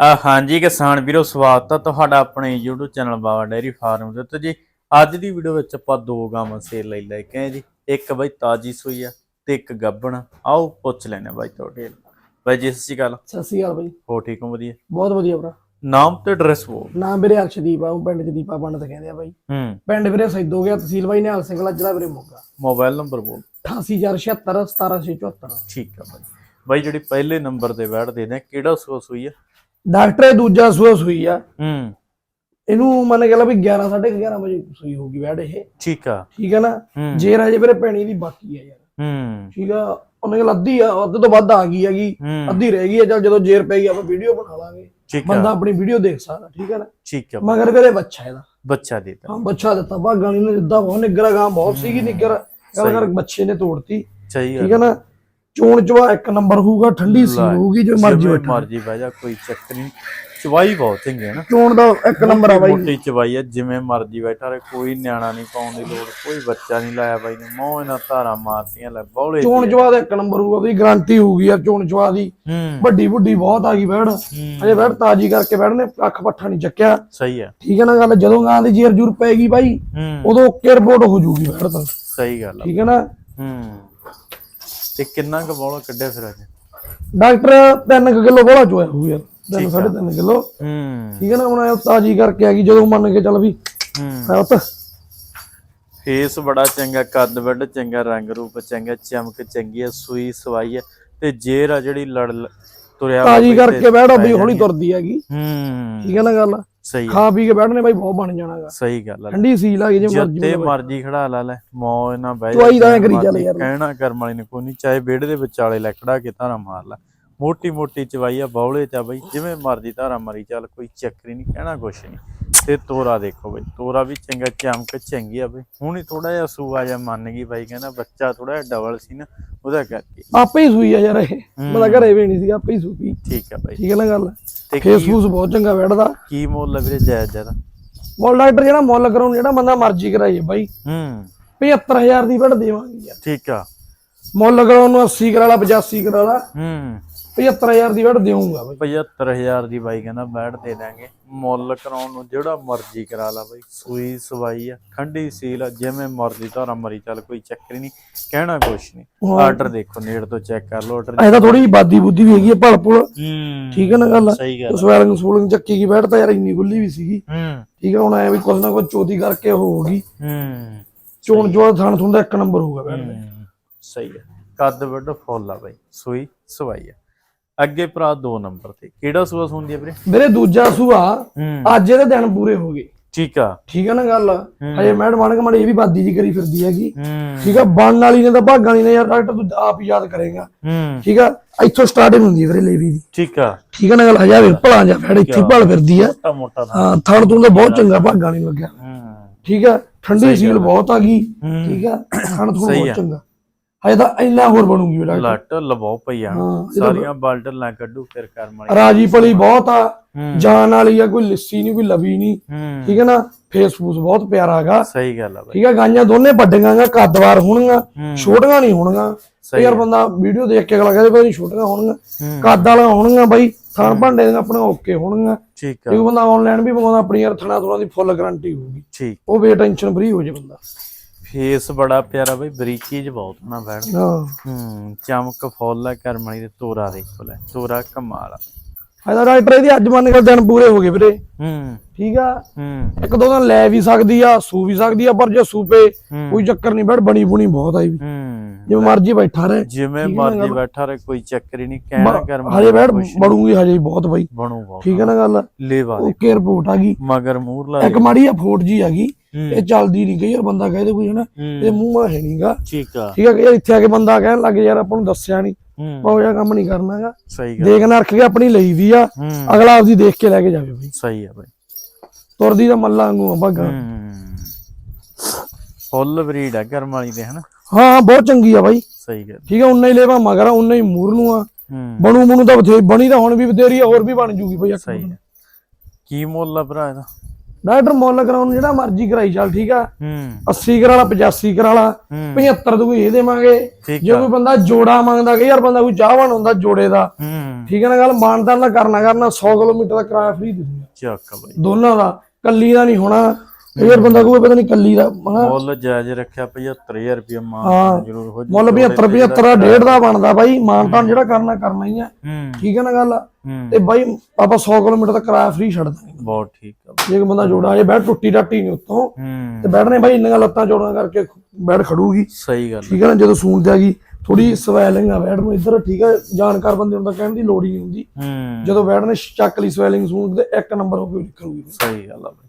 ਆ ਹਾਂਜੀ ਕਿਸਾਨ ਵੀਰੋ ਸਵਾਗਤ ਹੈ ਤੁਹਾਡਾ ਆਪਣੇ YouTube channel Baba dairy farm ਦੇ ਉੱਤੇ ਜੀ। ਅੱਜ ਦੀ ਵੀਡੀਓ ਵਿੱਚ ਆਪਾਂ ਦੋ ਗਾਵਾਂ ਸੇਲ ਲਈ ਲੈ ਕੇ ਆਏ ਜੀ। ਇੱਕ ਬਾਈ ਤਾਜੀ ਸੂਈ ਆ ਤੇ ਇੱਕ ਗੱਬਣ ਆਓ ਪੁੱਛ ਲੈਣੇ ਬਾਈ ਤੁਹਾਡੇ ਬਾਈ ਜੀ ਸਤਿ ਸ਼੍ਰੀ ਅਕਾਲ। ਸਤਿ ਸ਼੍ਰੀ ਅਕਾਲ ਬਾਈ। ਹੋ ਠੀਕ ਹੋ ਵਧੀਆ? ਬਹੁਤ ਵਧੀਆ ਭਰਾ। ਨਾਮ ਤੇ ਐਡਰੈਸ ਬੋਲ। ਨਾਮ ਵੀਰੇ ਅਰਸ਼ਦੀਪ ਆ ਉਹ ਪਿੰਡ ਚ ਦੀਪਾ ਪੰਡਤ ਕਹਿੰਦੇ ਆ ਬਾਈ। ਹੂੰ। ਪਿੰਡ ਵੀਰੇ ਸੈਦੋ ਗਿਆ ਤਹਿਸੀਲ ਬਾਈ ਨਿਹਾਲ ਸਿੰਘਲਾ ਜ਼ਿਲ੍ਹਾ ਵੀਰੇ ਮੋਗਾ। ਮੋਬਾਈਲ ਨੰਬਰ ਬੋਲ। 88476 17674 ਠੀਕ ਆ ਬਾਈ। ਬਾਈ ਜਿਹੜੀ ਪਹਿਲੇ ਨੰਬਰ ਤੇ ਬੈਠ ਦੇ ਨੇ ਕਿਹੜਾ ਸੂਆ ਸੂਈ ਆ? ਡਾਕਟਰ ਇਹ ਦੂਜਾ ਸੂਆ ਸੂਈ ਆ। ਹੂੰ। ਇਹਨੂੰ ਮੰਨ ਕੇ ਲਾ ਵੀ 11 11:30 ਵਜੇ ਸੂਈ ਹੋਊਗੀ ਬੈਡ ਇਹ। ਠੀਕ ਆ। ਠੀਕ ਹੈ ਨਾ? ਹੂੰ। ਜੇ ਰਾਜੇ ਵੀਰੇ ਪੈਣੀ ਦੀ ਬਾਕੀ ਆ ਯਾਰ। ਹੂੰ। ਠੀਕ ਆ? ਉਹਨੇ ਕਿਹਾ ਅੱਧੀ ਆ ਅੱਧ ਤੋਂ ਵੱਧ ਆ ਗਈ ਹੈਗੀ। ਹੂੰ। ਅੱਧੀ ਰਹਿ ਗਈ ਆ ਚੱਲ ਜਦੋਂ ਜੇਰ ਪੈ ਗਈ ਆਪਾਂ ਵੀਡੀਓ ਬਣਾ ਲਾਂਗੇ। ਬੰਦਾ ਆ। ਆਪਣੀ ਵੀਡੀਓ ਦੇਖ ਸਕਦਾ ਠੀਕ ਹੈ ਨਾ? ਠੀਕ ਆ। ਮਗਰ ਵੀਰੇ ਬੱਚਾ ਇਹਦਾ। ਬੱਚਾ ਦੇਤਾ। ਹਾਂ ਬੱਚਾ ਦਿੱਤਾ। ਭਾਗਾਂ ਨੇ ਜਿੱਦਾਂ ਬਹੁਤ ਨਿੱਗਰਾ ਗਾਂ ਬਹੁਤ ਸੀਗੀ ਨਿੱਗਰ ਗੱਲ ਕਰ ਬੱਚੇ ਨੇ ਤੋੜਤੀ। ਸਹੀ ਠੀਕ ਆ ਹੈ ਨਾ? ਚੋਣ ਚਵਾ ਇੱਕ ਨੰਬਰ ਹੋਊਗਾ ਠੰਡੀ ਸੀ ਹੋਊਗੀ ਜੋ ਮਰਜ਼ੀ ਬੈਠਾ। ਮਰਜ਼ੀ ਬਹਿ ਜਾ ਕੋਈ ਚੱਕਰ ਨਹੀਂ ਚਵਾਈ ਬਹੁਤ ਹੈ ਨਾ। ਚੋਣ ਦਾ ਇੱਕ ਨੰਬਰ ਆ ਬਾਈ। ਮੋਟੀ ਚਵਾਈ ਹੈ ਜਿਵੇਂ ਮਰਜ਼ੀ ਬੈਠਾ ਰਹੇ ਕੋਈ ਨਿਆਣਾ ਨਹੀਂ ਪਾਉਣ ਦੀ ਲੋੜ ਕੋਈ ਬੱਚਾ ਨਹੀਂ ਲਾਇਆ ਬਾਈ ਨੇ ਮੋਹ ਇਹਨਾਂ ਧਾਰਾਂ ਮਾਰਤੀਆਂ ਲੈ ਬੌਲੇ ਚੋਣ ਚਵਾ ਦਾ ਇੱਕ ਨੰਬਰ ਹੋਊਗਾ ਉਹਦੀ ਗਾਰੰਟੀ ਹੋਊਗੀ ਯਾਰ ਚੋਣ ਚਵਾ ਦੀ। ਵੱਡੀ ਵੱਡੀ ਬਹੁਤ ਆ ਗਈ ਬੈੜ ਅਜੇ ਬੈੜ ਤਾਜੀ ਕਰਕੇ ਬੈੜ ਨੇ ਅੱਖ ਪੱਠਾ ਨਹੀਂ ਚੱਕਿਆ। ਸਹੀ ਹੈ। ਠੀਕ ਹੈ ਨਾ ਗੱਲ ਜਦੋਂ ਗਾਂ ਦੀ ਜੇਰ ਜੂਰ ਪੈਗੀ ਬਾਈ ਉਦੋਂ ਓਕੇ ਰਿਪੋਰਟ ਹੋ ਜੂਗੀ ਬੈੜ ਤਾਂ। ਸਹੀ ਗੱਲ ਠੀਕ ਹੈ ਨਾ? ਹੂੰ। ਤੇ ਕਿੰਨਾ ਕੁ ਬੌਲਾ ਕੱਢਿਆ ਫਿਰ ਅੱਜ? ਡਾਕਟਰ 3 ਕਿਲੋ ਬੋਲਾ ਚੋਇਆ ਹੋਊ ਯਾਰ 3 3.5 ਕਿਲੋ। ਹੂੰ। ਠੀਕ ਹੈ ਨਾ ਹੁਣ ਤਾਜੀ ਕਰਕੇ ਆ ਗਈ ਜਦੋਂ ਮੰਨ ਕੇ ਚੱਲ ਵੀ। ਹੂੰ। ਉੱਤ ਫੇਸ ਬੜਾ ਚੰਗਾ ਕੱਦ ਵੱਡ ਚੰਗਾ ਰੰਗ ਰੂਪ ਚੰਗਾ ਚਮਕ ਚੰਗੀ ਹੈ ਸੂਈ ਸਵਾਈ ਹੈ ਤੇ ਜੇਰ ਆ ਜਿਹੜੀ ਲੜ ਤੁਰਿਆ ਵਾ ਤਾਜੀ ਕਰਕੇ ਤੇ ਪੈ ਬਈ ਹੌਲੀ। ਤੁਰਦੀ ਹੈਗੀ। ਹੂੰ। ਠੀਕ ਹੈ ਨਾ ਗੱਲ? ਸਹੀ ਖਾ ਪੀ ਕੇ ਬੈਠਣੇ ਬਾਈ ਬਹੁਤ ਬਣ ਜਾਣਾਗਾ ਸਹੀ ਗੱਲ ਆ ਠੰਡੀ ਸੀਲ ਆ ਗਈ ਜੇ ਮਰਜ਼ੀ ਜਿੱਤੇ ਮਰਜ਼ੀ ਖੜਾ ਲਾ ਲੈ ਮੌਜ ਨਾ ਬਹਿ ਚੁਆਈ ਦਾ ਕਰੀ ਚੱਲ ਯਾਰ। ਕਹਿਣਾ ਕਰਮ ਵਾਲੀ ਨੇ ਕੋਈ ਨਹੀਂ ਚਾਹੇ ਵਿਹੜੇ ਦੇ ਵਿਚਾਲੇ ਲੈ ਖੜਾ ਕੇ ਧਾਰਾ ਮਾਰ ਲੈ। ਮੋਟੀ ਮੋਟੀ ਚਵਾਈ ਆ ਬੌਲੇ ਚ ਆ ਬਈ ਜਿਵੇਂ ਮਰਜ਼ੀ ਧਾਰਾ ਮਾਰੀ ਚੱਲ ਕੋਈ ਚੱਕਰ ਨਹੀਂ ਕਹਿਣਾ ਕੁਛ ਨਹੀਂ। ਤੇ ਤੋਰਾ ਦੇਖੋ ਬਈ ਤੋਰਾ ਵੀ ਚੰਗਾ ਚਮਕ ਚੰਗੀ ਆ ਬਈ। ਹੁਣ ਹੀ ਥੋੜਾ ਜਿਹਾ ਸੂਆ ਜਿਹਾ ਮੰਨ ਗਈ ਬਾਈ ਕਹਿੰਦਾ ਬੱਚਾ ਥੋੜਾ ਜਿਹਾ ਡਬਲ ਸੀ ਨਾ ਉਹਦਾ ਕਰਕੇ। ਆਪੇ ਹੀ ਸੂਈ ਆ ਯਾਰ ਇਹ। ਮਤਲਬ ਘਰੇ ਵੀ ਨਹੀਂ ਸੀ ਆਪੇ ਹੀ ਸੂਈ ਠੀਕ ਆ ਬਾਈ। ਠੀਕ ਹੈ ਨਾ ਗੱਲ? ਤੇ ਫੇਸ ਕੀ ਫੂਸ ਬਹੁਤ ਚੰਗਾ ਬੈਠਦਾ। ਕੀ ਮੁੱਲ ਆ ਵੀਰੇ ਜਾਇਜ਼ ਜ਼ਿਆਦਾ? ਮੋਲ ਡਾਕਟਰ ਜਿਹੜਾ ਮੁੱਲ ਕਰਾਉਣ ਜਿਹੜਾ ਬੰਦਾ ਮਰਜ਼ੀ ਕਰਾਈਏ ਬਾਈ। ਹੂੰ। 75000 ਦੀ ਬੈਠ ਦੇਵਾਂਗੇ ਯਾਰ। ਠੀਕ ਆ। ਮੁੱਲ ਕਰਾਉਣ ਨੂੰ 80 ਕਰਾ ਲਾ 85 ਕਰਾ ਲਾ। ਹੂੰ। 75000 ਦੀ ਬੈਠ ਦੇਵਾਂਗਾ ਬਾਈ। 75000 ਦੀ ਬਾਈ ਕਹਿੰਦਾ ਬੈਠ ਦੇ ਦਾਂਗੇ। ਮੁੱਲ ਕਰਾਉਣ ਨੂੰ ਜਿਹੜਾ ਮਰਜ਼ੀ ਕਰਾ ਲਾ ਬਾਈ। ਸੂਈ ਸਵਾਈ ਆ ਠੰਡੀ ਸੀਲ ਆ ਜਿਵੇਂ ਮਰਜ਼ੀ ਧਾਰਾ ਮਰੀ ਚੱਲ ਕੋਈ ਚੱਕਰ ਨਹੀਂ ਕਹਿਣਾ ਕੁਛ ਨਹੀਂ। ਆਰਡਰ ਦੇਖੋ ਨੇੜ ਤੋਂ ਚੈੱਕ ਕਰ ਲਓ ਆਰਡਰ ਐ ਤਾਂ ਥੋੜੀ ਬਾਦੀ ਬੁੱਧੀ ਵੀ ਹੈਗੀ ਹੈ ਭਲ ਭੁਲ ਹੂੰ ਠੀਕ ਹੈ ਨਾ ਗੱਲ? ਸਹੀ ਗੱਲ ਸਵੈਲਿੰਗ ਸੂਲਿੰਗ ਚੱਕੀ ਕੀ ਬੈਠ ਤਾਂ ਯਾਰ ਇੰਨੀ ਗੁੱਲੀ ਵੀ ਸੀਗੀ। ਠੀਕ ਹੈ ਹੁਣ ਐ ਵੀ ਕੁਛ ਨਾ ਕੁਛ ਚੋਦੀ ਕਰਕੇ ਉਹ ਹੋ ਗਈ। ਹੂੰ ਚੋਣ ਚੋਣ ਥਣ ਥੁੰਦਾ ਇੱਕ ਨੰਬਰ ਹੋਊਗਾ ਬੈਠ ਸਹੀ ਹੈ ਕੱਦ ਵੱਡ ਫੁੱਲ ਆ ਬਾਈ ਸੂਈ ਸਵਾਈ ਆ। ਅੱਗੇ ਭਰਾ 2 ਨੰਬਰ ਤੇ। ਕਿਹੜਾ ਸੂਆ ਸੁਣਦੀ ਆ ਵੀਰੇ? ਵੀਰੇ ਦੂਜਾ ਸੂਆ ਹੂੰ। ਅੱਜ ਇਹਦੇ ਦਿਨ ਪੂਰੇ ਹੋ ਗਏ। ਠੀਕ ਆ। ਠੀਕ ਹੈ ਨਾ ਗੱਲ? ਹਜੇ ਮੈਡਮ ਆਣ ਕੇ ਮਾੜੀ ਇਹ ਵੀ ਬਾਦੀ ਜੀ ਕਰੀ ਫਿਰਦੀ ਹੈਗੀ। ਹੂੰ। ਠੀਕ ਆ ਬਣਨ ਵਾਲੀ ਨੇ ਤਾਂ ਭਾਗਾਂ ਵਾਲੀ ਨੇ ਯਾਰ ਡਾਕਟਰ ਤੂੰ ਆਪ ਹੀ ਯਾਦ ਕਰੇਗਾ। ਹੂੰ। ਠੀਕ ਆ ਇੱਥੋਂ ਸਟਾਰਟਿੰਗ ਹੁੰਦੀ ਹੈ ਵੀਰੇ ਲੇਵੀ ਦੀ। ਠੀਕ ਆ। ਠੀਕ ਆ ਨਾ ਗੱਲ? ਹਜਾ ਭਲਾ ਜਾ ਫੜ ਇੱਥੇ ਭਲ ਫਿਰਦੀ ਆ। ਮੋਟਾ ਮੋਟਾ ਥਾਂ। ਹਾਂ ਥਣ ਤੂੰ ਤਾਂ ਬਹੁਤ ਚੰਗਾ ਭਾਗਾਂ ਵਾਲੀ ਲੱਗਿਆ। ਹੂੰ। ਠੀਕ ਆ ਠੰਡੀ ਸੀਲ ਬਹੁਤ ਆ ਗਈ। ਹੂੰ। ਠੀਕ ਆ ਥਣ ਤੂੰ ਆ। ਬਹੁਤ ਚੰਗਾ। ਹਜੇ ਤਾਂ ਇੰਨਾ ਹੋਰ ਬਣੂਗੀ ਲੱਟ ਲਵਾਓ ਹਾਂ, ਤਾਂ ਸਾਰੀਆਂ ਬਾਲਟਰ ਲਾ ਕੱਢੂ ਫਿਰ ਕਰ ਮਾਰੀ ਰਾਜੀ ਪਲੀ ਬਹੁਤ ਆ। ਹੂੰ ਜਾਨ ਵਾਲੀ ਆ ਕੋਈ ਲਿੱਸੀ ਨਹੀਂ ਕੋਈ ਲਵੀ ਨਹੀਂ। ਹੂੰ। ਠੀਕ ਹੈ ਨਾ? ਫੇਸ ਫੂਸ ਬਹੁਤ ਪਿਆਰਾ ਹੈਗਾ। ਸਹੀ ਗੱਲ ਆ ਬਾਈ। ਠੀਕ ਆ ਗਾਈਆਂ ਦੋਨੇ ਵੱਡੀਆਂ ਗਾ ਕੱਦਵਾਰ ਹੋਣਗੀਆਂ ਹੂੰ। ਛੋਟੀਆਂ ਨਹੀਂ ਹੋਣਗੀਆਂ। ਸਹੀ ਯਾਰ ਬੰਦਾ ਵੀਡੀਓ ਦੇਖ ਕੇ ਅਗਲਾ ਕਹਿੰਦੇ ਭਾਈ ਛੋਟੀਆਂ ਹੋਣਗੀਆਂ। ਹੂੰ। ਕੱਦ ਵਾਲੀਆਂ ਹੋਣਗੀਆਂ ਬਾਈ ਥਣ ਭਾਂਡੇ ਦੀਆਂ ਆਪਣੀਆਂ ਓਕੇ ਹੋਣਗੀਆਂ। ਠੀਕ ਆ। ਜੇ ਬੰਦਾ ਆਨਲਾਈਨ ਵੀ ਮੰਗਾਉਂਦਾ ਆਪਣੀ ਯਾਰ ਥਣਾ ਥੋੜਾ ਦੀ ਫੁੱਲ ਗਾਰੰਟੀ ਹੋਊਗੀ। ਠੀਕ। ਉਹ ਬੇ ਟੈਨਸ਼ਨ ਫਰੀ ਹੋ ਜੇ ਬੰਦਾ। ਫੇਸ ਬੜਾ ਪਿਆਰਾ ਬਾਈ ਬਰੀਕੀ ਚ ਬਹੁਤ ਨਾ ਬੈਣ ਹਾਂ। ਚਮਕ ਫੁੱਲ ਆ ਕਰਮਣੀ ਦੇ ਤੋਰਾ ਦੇਖੋ ਲੈ ਤੋਰਾ ਕਮਾਲ ਆ। ਇਹਦਾ ਡਾਕਟਰ ਇਹਦੀ ਅੱਜ ਮੰਨ ਕੇ ਦਿਨ ਪੂਰੇ ਹੋ ਗਏ ਵੀਰੇ। ਹੂੰ। ਠੀਕ ਆ? ਹੂੰ। ਇੱਕ ਦੋ ਦਿਨ ਲੈ ਵੀ ਸਕਦੀ ਆ ਸੂ ਵੀ ਸਕਦੀ ਆ ਪਰ ਜੇ ਸੂਪੇ ਕੋਈ ਚੱਕਰ ਨਹੀਂ ਬੈਠ ਬਣੀ ਬੁਣੀ ਬਹੁਤ ਆਈ ਵੀ। ਹੂੰ। ਜਿਵੇਂ ਮਰਜ਼ੀ ਬੈਠਾ ਰਹੇ। ਜਿਵੇਂ ਮਰਜ਼ੀ ਬੈਠਾ ਰਹੇ ਕੋਈ ਚੱਕਰ ਹੀ ਨਹੀਂ ਕਹਿਣਾ ਕਰਮ ਹਜੇ ਬੈਠ ਬੜੂਗੀ ਹਜੇ ਬਹੁਤ ਬਾਈ। ਬਣੂ ਬਹੁਤ। ਠੀਕ ਹੈ ਨਾ ਗੱਲ? ਲੇਵਾ ਓਕੇ ਰਿਪੋਰਟ ਆ ਗਈ। ਮਗਰ ਮੂਰ ਲਾ ਇੱਕ ਮਾੜੀ ਆ ਫੋਟ ਜੀ ਆ ਗਈ। ਇਹ ਚੱਲਦੀ ਨਹੀਂ ਕਈ ਯਾਰ ਬੰਦਾ ਕਹਦੇ ਕੋਈ ਹਨਾ ਇਹ ਮੂੰਹ ਮਾ ਹੈ ਨਹੀਂਗਾ ਠੀਕ ਆ। ਠੀਕ ਆ ਕਿ ਯਾਰ ਇੱਥੇ ਆ ਕੇ ਬੰਦਾ ਕਹਿਣ ਲੱਗ ਯਾਰ ਆਪਾਂ ਨੂੰ ਦੱਸਿਆ ਨਹੀਂ ਉਹ ਜਿਹਾ ਕੰਮ ਨਹੀਂ ਕਰਨਾਗਾ ਸਹੀ ਗੱਲ। ਦੇਖਣਾ ਰੱਖ ਕੇ ਆਪਣੀ ਲਈ ਦੀ ਆ ਅਗਲਾ ਆਪਦੀ ਦੇਖ ਕੇ ਲੈ ਕੇ ਜਾਵੇ ਬਈ। ਸਹੀ ਆ ਬਾਈ। ਤੁਰਦੀ ਦਾ ਮੱਲਾ ਵਾਂਗੂ ਆ ਭਾਗਾ ਫੁੱਲ ਬਰੀਡ ਆ ਕਰਮ ਵਾਲੀ ਦੇ ਹਨਾ? ਹਾਂ ਬਹੁਤ ਚੰਗੀ ਆ ਬਾਈ। ਸਹੀ ਗੱਲ। ਠੀਕ ਆ ਉਨਾ ਹੀ ਲੈਵਾ ਮਗਰ ਆ ਉਨਾ ਹੀ ਮੂਰ ਨੂੰ ਆ। ਬਣੂ ਮਨੂੰ ਤਾਂ ਬਥੇ ਬਣੀ ਤਾਂ ਹੁਣ ਵੀ ਬਥੇਰੀ ਹੋਰ ਵੀ ਬਣ ਜੂਗੀ ਬਈ। ਸਹੀ ਕੀ ਮੁੱਲ ਆ ਭਰਾ ਇਹਦਾ? ਡਾਕਟਰ ਮੁੱਲ ਕਰਾਉਣ ਜਿਹੜਾ ਮਰਜ਼ੀ ਕਰਾਈ ਚੱਲ ਠੀਕ ਆ? ਹੂੰ। 80 ਕਰਾ ਲਾ 85 ਕਰਾ ਲਾ ਹੂੰ। 75 ਤੋਂ ਇਹ ਦੇਵਾਂਗੇ। ਜੇ ਕੋਈ ਬੰਦਾ ਜੋੜਾ ਮੰਗਦਾ ਕਿ ਯਾਰ ਬੰਦਾ ਕੋਈ ਚਾਹਵਾਨ ਹੁੰਦਾ ਜੋੜੇ ਦਾ ਹੂੰ। ਠੀਕ ਹੈ ਨਾ ਗੱਲ? ਮਾਨਦਾਨ ਦਾ ਕਰਨਾ ਕਰਨਾ 100 ਕਿਲੋਮੀਟਰ ਦਾ ਕਿਰਾਇਆ ਫ੍ਰੀ ਦੇ ਦੂੰਗਾ ਚੱਕ ਬਈ। ਦੋਨਾਂ ਦਾ ਕੱਲੀ ਦਾ ਨਹੀਂ ਹੋਣਾ। ਯਾਰ ਬੰਦਾ ਕੋਈ ਪਤਾ ਨਹੀਂ ਕੱਲੀ ਦਾ ਮੁੱਲ ਜਾਇਜ਼ ਰੱਖਿਆ 75000 ਰੁਪਏ ਮਾਂ ਹਾਂ। ਜ਼ਰੂਰ ਹੋ ਮੁੱਲ 75 75 ਦਾ ਡੇਢ ਦਾ ਬਣਦਾ ਬਾਈ ਮਾਨਦਾਨ ਜਿਹੜਾ ਕਰਨਾ ਕਰਨਾ ਹੀ ਆ। ਹੂੰ। ਠੀਕ ਹੈ ਨਾ ਗੱਲ? ਹੂੰ। ਤੇ ਬਾਈ ਆਪਾਂ 100 ਕਿਲੋਮੀਟਰ ਦਾ ਕਿਰਾਇਆ ਫ੍ਰੀ ਛੱਡ ਦਾਂਗੇ ਬਹੁਤ ਠੀਕ ਆ ਬਈ। ਜੇ ਕੋਈ ਬੰਦਾ ਜੋੜਾ ਜੇ ਬੈਠ ਟੁੱਟੀ ਟਾਟੀ ਨਹੀਂ ਉੱਤੋਂ। ਤੇ ਬੈਠ ਨੇ ਬਾਈ ਇੰਨੀਆਂ ਲੱਤਾਂ ਜੋੜਾਂ ਕਰਕੇ ਬੈਠ ਖੜੂਗੀ। ਸਹੀ ਗੱਲ ਠੀਕ ਹੈ ਨਾ ਜਦੋਂ ਸੂਣ ਤੇ ਆ ਗਈ ਥੋੜੀ ਸਵੈਲਿੰਗ ਆ ਬੈਠ ਨੂੰ। ਇੱਧਰ ਠੀਕ ਹੈ ਜਾਣਕਾਰ ਬੰਦੇ ਨੂੰ ਤਾਂ ਕਹਿਣ ਦੀ ਲੋੜ ਹੀ ਨਹੀਂ ਹੁੰਦੀ। ਹੂੰ। ਜਦੋਂ ਬੈਠ ਨੇ ਚੱਕ ਲਈ ਸਵੈਲਿੰਗ ਸੂਣ ਤੇ ਇੱਕ ਨੰਬਰ ਹੋ ਕੇ ਨਿਕਲੂਗੀ। ਸਹੀ ਗੱਲ ਆ ਬਈ।